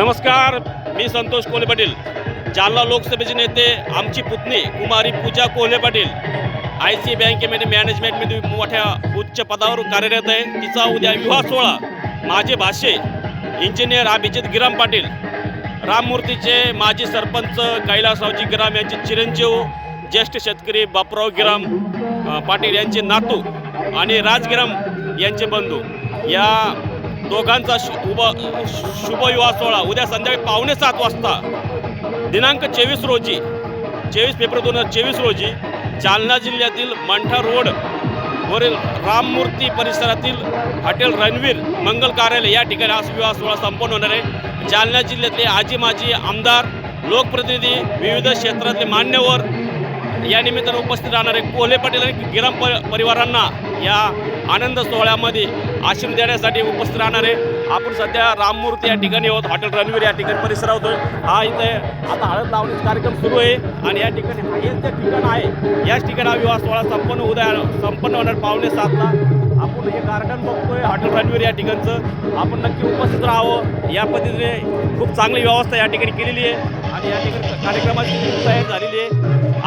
नमस्कार मी संतोष कोल्हे पाटील. जालना लोकसभेचे नेते आमची पुतणी कुमारी पूजा कोल्हे पाटील. आय सी बँकेमध्ये मॅनेजमेंटमध्ये मोठ्या उच्च पदावर कार्यरत आहे. तिचा उद्या विवाह सोहळा. माझे भाषे इंजिनियर अभिजित गिराम पाटील. राममूर्तीचे माजी सरपंच कैलासरावजी गिराम यांचे चिरंजीव ज्येष्ठ शेतकरी बापराव गिराम पाटील यांचे नातू आणि राजगिराम यांचे बंधू. या दोघांचा शु शुभ शुभविवाह सोहळा. उद्या संध्याकाळी पावणे सात वाजता. दिनांक चोवीस रोजी चोवीस फेब्रुवारी दोन हजार चोवीस रोजी जालना जिल्ह्यातील मंठा रोड वरील राममूर्ती परिसरातील हॉटेल रणवीर मंगल कार्यालय या ठिकाणी हा विवाह सोहळा संपन्न होणार आहे. जालना जिल्ह्यातले आजी माजी आमदार लोकप्रतिनिधी विविध क्षेत्रातले मान्यवर या निमित्तानं उपस्थित राहणारे कोल्हे पाटील आणि गिराम प परिवारांना या आनंद सोहळ्यामध्ये आशीर्वाद देण्यासाठी उपस्थित राहणार आहे. आपण सध्या राममूर्ती या ठिकाणी आहोत हॉटेल रणवीर या ठिकाणी परिसर होतोय. हा इथे आता हळद लावण्याचा कार्यक्रम सुरू आहे आणि या ठिकाणी हा हेच जे ठिकाण आहे याच ठिकाणी हा विवाह सोहळा संपन्न उद्या संपन्न होणार पावणे सातला. आपण हे गार्डन बघतोय हॉटेल रणवीर या ठिकाणचं. आपण नक्की उपस्थित राहावं. या पद्धतीने खूप चांगली व्यवस्था या ठिकाणी केलेली आहे आणि या ठिकाणी कार्यक्रमाची तयारी झालेली आहे.